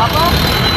বাবা